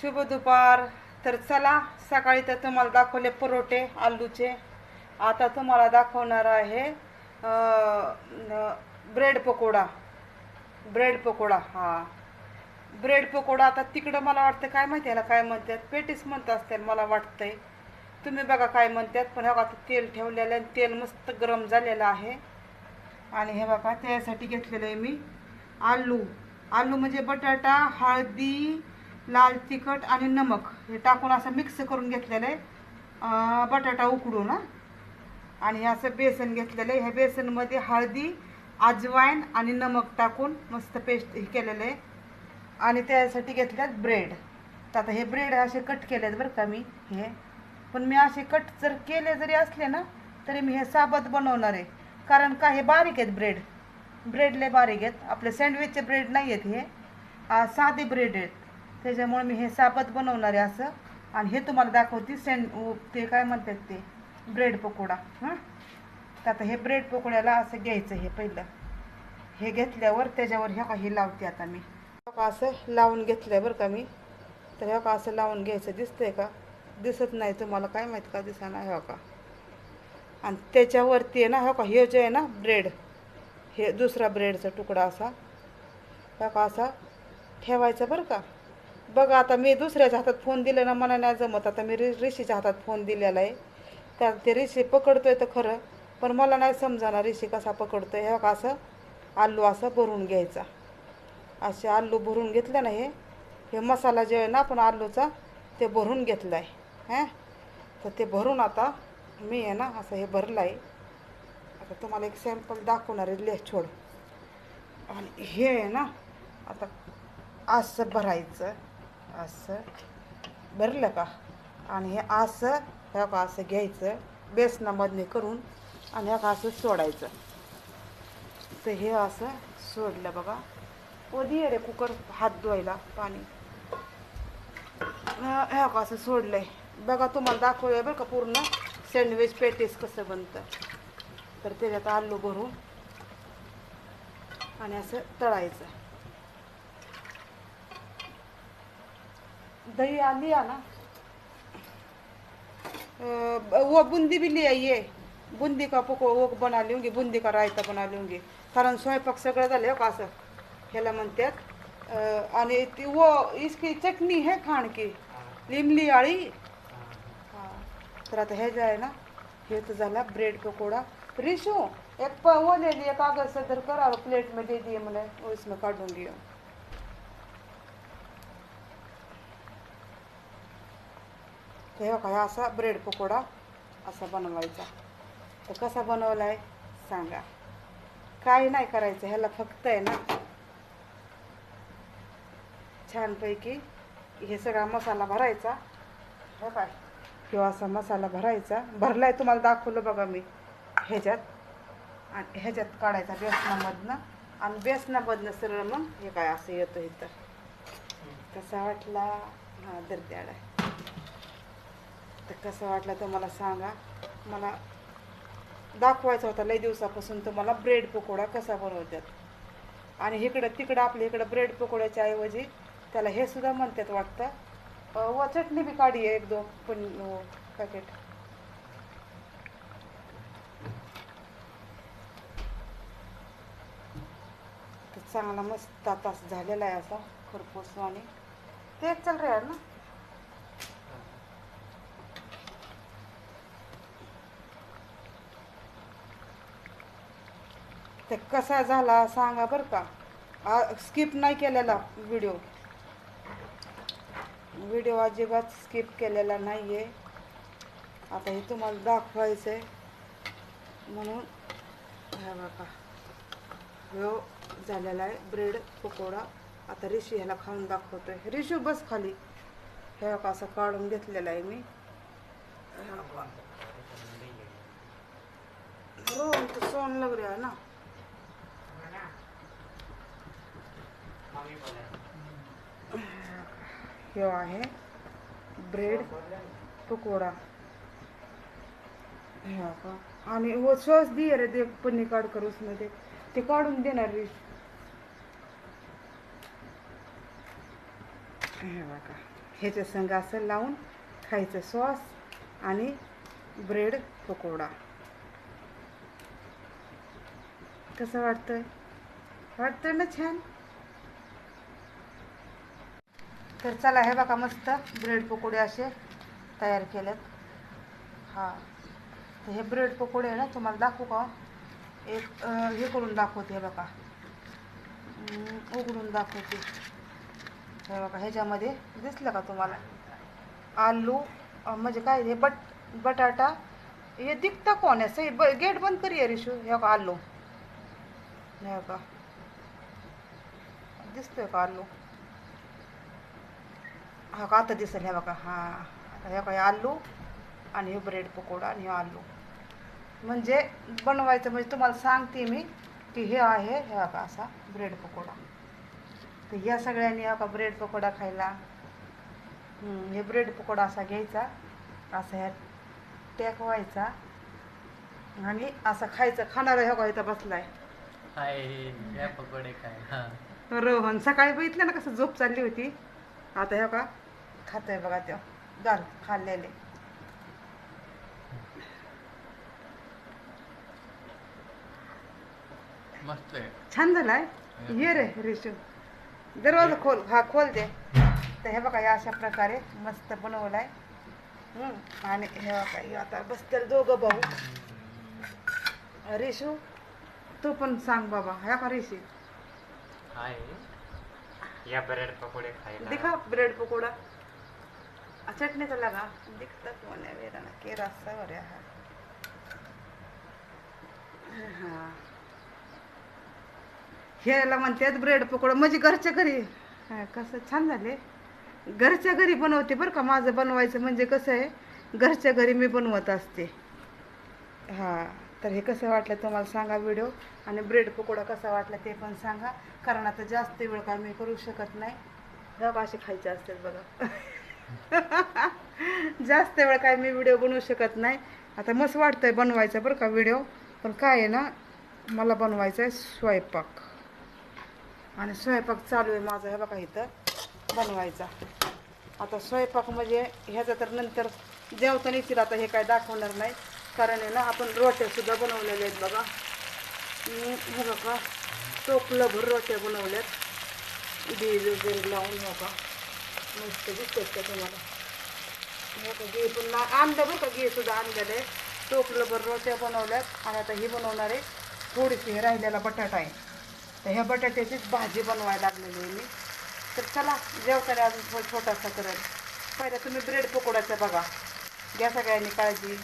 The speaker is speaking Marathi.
शुभ दुपार. तर चला सकाळी तर तुम्हाला दाखवले परोठे आलूचे. आता तुम्हाला दाखवणार आहे ब्रेड पकोडा. ब्रेड पकोडा हा. ब्रेड पकोडा आता तिकडं मला वाटतं काय माहिती याला काय म्हणतात? पेटीस म्हणत असतील मला वाटतंय. तुम्ही बघा काय म्हणतात पण हे आता तेल ठेवलेलं आहे तेल मस्त गरम झालेलं आहे. आणि हे बघा त्यासाठी घेतलेलं आहे मी आलू. आलू म्हणजे बटाटा हळदी लाल तिखट आणि नमक हे टाकून असं मिक्स करून घेतलेलं आहे. बटाटा उकडून हां. आणि असं बेसन घेतलेलं आहे. ह्या बेसनमध्ये हळदी अजवाईन आणि नमक टाकून मस्त पेस्ट हे केलेलं आहे. आणि त्यासाठी घेतल्यात ब्रेड. तर आता हे ब्रेड असे कट केलेत बरं का मी हे. पण मी असे कट जर केले जरी असले ना तरी मी हे साबत बनवणार आहे. कारण का हे बारीक आहेत ब्रेड. ब्रेडले बारीक आहेत. आपले सँडविचचे ब्रेड नाही आहेत हे. साधे ब्रेड आहेत. त्याच्यामुळे मी हे साबत बनवणार आहे असं. आणि हे तुम्हाला दाखवते सँड ते काय म्हणतात ते? ब्रेड पकोडा हां? तर आता हे ब्रेड पकोड्याला असं घ्यायचं हे पहिलं. हे घेतल्यावर त्याच्यावर ह्या काही लावते आता मी. का असं लावून घेतलं बरं का मी. तर ह्या का असं लावून घ्यायचं दिसतंय का? दिसत नाही तुम्हाला काय माहीत का दिसाना ह्या का आणि त्याच्यावरती आहे ना हो का हे जे आहे ना ब्रेड हे दुसरा ब्रेडचा तुकडा असा. ह्या का असा ठेवायचा बरं का? बघा आता मी दुसऱ्याच्या हातात फोन दिले ना मला नाही जमत. आता मी रि ऋषीच्या हातात फोन दिलेला आहे. त्या ते ऋषी पकडतोय तर खरं पण मला नाही समजाना ऋषी कसा पकडतोय. हे का असं आलू असं भरून घ्यायचा. असे आलू भरून घेतलं ना हे हे मसाला जे आहे ना आपण आलूचा ते भरून घेतलं आहे हां? तर ते भरून आता मी आहे ना असं हे भरलं आहे आता तुम्हाला एक सॅम्पल दाखवणार आहे लेह छोड. आणि हे आहे ना आता असं भरायचं. असं. भरलं का? आणि हे असं ह्या का असं घ्यायचं बेसनामधने करून आणि ह्या का असं सोडायचं. तर हे असं सोडलं बघा. कधी रे कुकर हात धुवायला पाणी? ह्या का असं सोडलंय. बघा तुम्हाला दाखवूया बरं का पूर्ण सँडविच पेटीस कसं बनतं. तर त्याच्यात आलू भरून आणि असं तळायचं. दही आली आ ना. वो बुंदी भी ले आइए. बुंदी का पको वो बना लूँगी बुंदी का रायता बना लिहूंगी कारण स्वयंपाक सगळं झाले हो का असं? ह्याला म्हणतात आणि ती वो इसकी चटणी है खाण की. लिमली आळी. हा. तर आता हे जे आहे ना हे तर झाला ब्रेड पकोड़ा. रिशू एक प वो ले लिए कागज से कर और प्लेट में दे दिए मला उसमें इसमें हे बघा हा असा ब्रेड पकोडा असा बनवायचा. तर कसा बनवला आहे सांगा. काही नाही करायचं ह्याला फक्त आहे ना छानपैकी हे सगळा मसाला भरायचा. हे काय किंवा असा मसाला भरायचा. भरला आहे तुम्हाला दाखवलं बघा मी. ह्याच्यात. आणि ह्याच्यात काढायचा बेसनामधनं. आणि बेसनामधनं सरळ मग हे काय असं येतं इथं. कसा वाटला. हां दर्द्याड आहे तर कसं वाटलं तर मला सांगा. मला दाखवायचा होता लई दिवसापासून तुम्हाला ब्रेड पकोडा कसा बनवतात. आणि इकडं तिकडं आपल्या इकडं ब्रेड पकोड्याच्या ऐवजी त्याला हे सुद्धा म्हणतात वाटतं. व चटणी बी काढी आहे एक दोन पण पॅकेट तर चांगला मस्त तास झालेला आहे असा खरपूस आणि. तेच चल रे यार ना. ते कसा झाला सांगा बरं का. स्किप नाही केलेला व्हिडिओ व्हिडिओ अजिबात स्किप केलेला नाही आहे आता हे तुम्हाला दाखवायचं आहे म्हणून हा बघा. ह्यो झालेला आहे ब्रेड पकोडा. आता रिशी ह्याला खाऊन दाखवतो आहे रिशू बस खाली. हे बघा असं काढून घेतलेला आहे मी. हे हो सोन लग रहा है ना. हे आहे ब्रेड पकोडा. हे का आणि व सॉस दे रे ते पन्नी काढ कर उसमें ते. ते काढून देणार रे हे बघा. ह्याच्या संग असं लावून खायचं सॉस आणि ब्रेड पकोडा. कसं वाटतंय? वाटतं ना छान? तर चला हे बघा मस्त ब्रेड पकोडे असे तयार केलेत. हां. तर हे ब्रेड पकोडे आहे ना तुम्हाला दाखवू का? एक हे करून दाखवते हे बघा. उघडून दाखवते. हे बघा ह्याच्यामध्ये दिसलं का तुम्हाला? आलू म्हणजे काय हे बट बटाटा हे दिखतं कोण आहे? सही ब गेट बंद करी रिशू हे बघा आलू. हे बघा. दिसतोय का आलू? हा का आता दिसेल हे बघा. हां आता हे बघा हे आलू आणि हे ब्रेड पकोडा आणि हे आलू. म्हणजे बनवायचं म्हणजे तुम्हाला सांगते मी की हे आहे हे बघा असा ब्रेड पकोडा. तर या सगळ्यांनी हा का ब्रेड पकोडा खायला. हे ब्रेड पकोडा असा घ्यायचा असा ह्यात टॅक व्हायचा आणि असं खायचं खाणारा ह्या का इथं बसलाय. हाय पकोडे काय हा. रोहन सकाळी बघितलं ना कसं झोप चालली होती. आता ह्या का खातोय बघा त्यो. घाल खाल्लेले. मस्त आहे. छान झालाय? ये रे रेशू. दरवाजा खोल हा खोल दे. तर हे बघा या अशा प्रकारे मस्त बनवलाय. हम्म, आणि हे बघा हे आता बसतील दोघं भाऊ. रेशू तू पण सांग बाबा ह्या का रेशी? हाय. या ब्रेड पकोडे खायला. दिखा ब्रेड पकोडा. वेरा ना? के रस्सा हो रहा है? हा. ह्याला म्हणतात ब्रेड पकोडा. म्हणजे घरच्या घरी कसं छान झाले. घरच्या घरी बनवते बरं का माझं बनवायचं म्हणजे कसं आहे घरच्या घरी मी बनवत असते. हां तर हे कसं वाटलं तुम्हाला सांगा व्हिडिओ आणि ब्रेड पकोडा कसा वाटला ते पण सांगा. कारण आता जास्त वेळ काय मी करू शकत नाही. बघा असे खायचे असतात बघा. जास्त वेळ काय मी व्हिडिओ बनवू शकत नाही. आता मस्त वाटतंय बनवायचं बरं का व्हिडिओ पण काय आहे ना मला बनवायचं आहे स्वयंपाक. आणि स्वयंपाक चालू आहे माझा हे बघा इथं बनवायचा. आता स्वयंपाक म्हणजे ह्याचं तर नंतर जेवताना येतील आता हे काय दाखवणार नाही. कारण आहे ना आपण रोट्यासुद्धा बनवलेल्या आहेत बघा. मी हे बघा. टोपलंभर रोट्या बनवल्यात. बीज वगैरे लावून बघा. मस्त दिसत का तुम्हाला? हे घे पुन्हा आणलं बरं का घे सुद्धा आणलेलं आहे. टोपलंभर रोट्या बनवल्यात. आणि आता ही बनवणार आहे थोडीशी हे राहिलेला बटाटा आहे. तर ह्या बटाट्याचीच भाजी बनवायला लागलेली आहे मी. तर चला जेवताना अजून थोडं छोटासा करेल पहिला तुम्ही ब्रेड पकोड्याचा बघा. घ्या सगळ्यांनी काळजी.